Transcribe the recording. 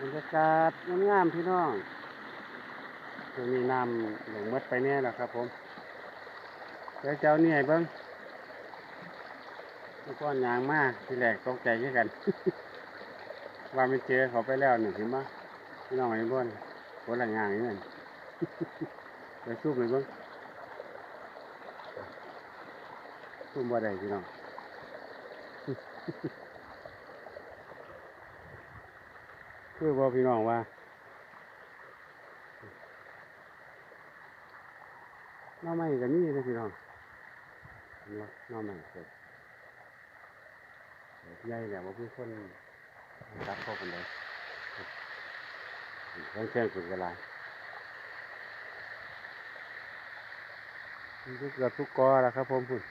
บรรยากาศงามๆพี่น้องตรงนี้น้ำหลงมดไปแน่แล้วครับผมเดี๋ยวเจ้าเนี่ให้เบิ้งทุกคนยางมากที่แรกตกใจแค่กัน ว่าไม่เจอเขาไปแล้วหนึ่งเห็นปะพี่น้องไอ้บ้านคนละงานนี่นั่นไปสู้ไปเบิ้งสู้บ่ได้พี่น้อง คือบอกพี่น้องว่าน้อไม้ก็มีนะพี่น้องเห็นบ่หน้อไม้เกิดเกิดใหญ่แล้วว่าพี่คนรับเข้ากันเลยแข้งแข้งสุดกระลายทุกเกือบทุกกอแล้วครับผมพุ่น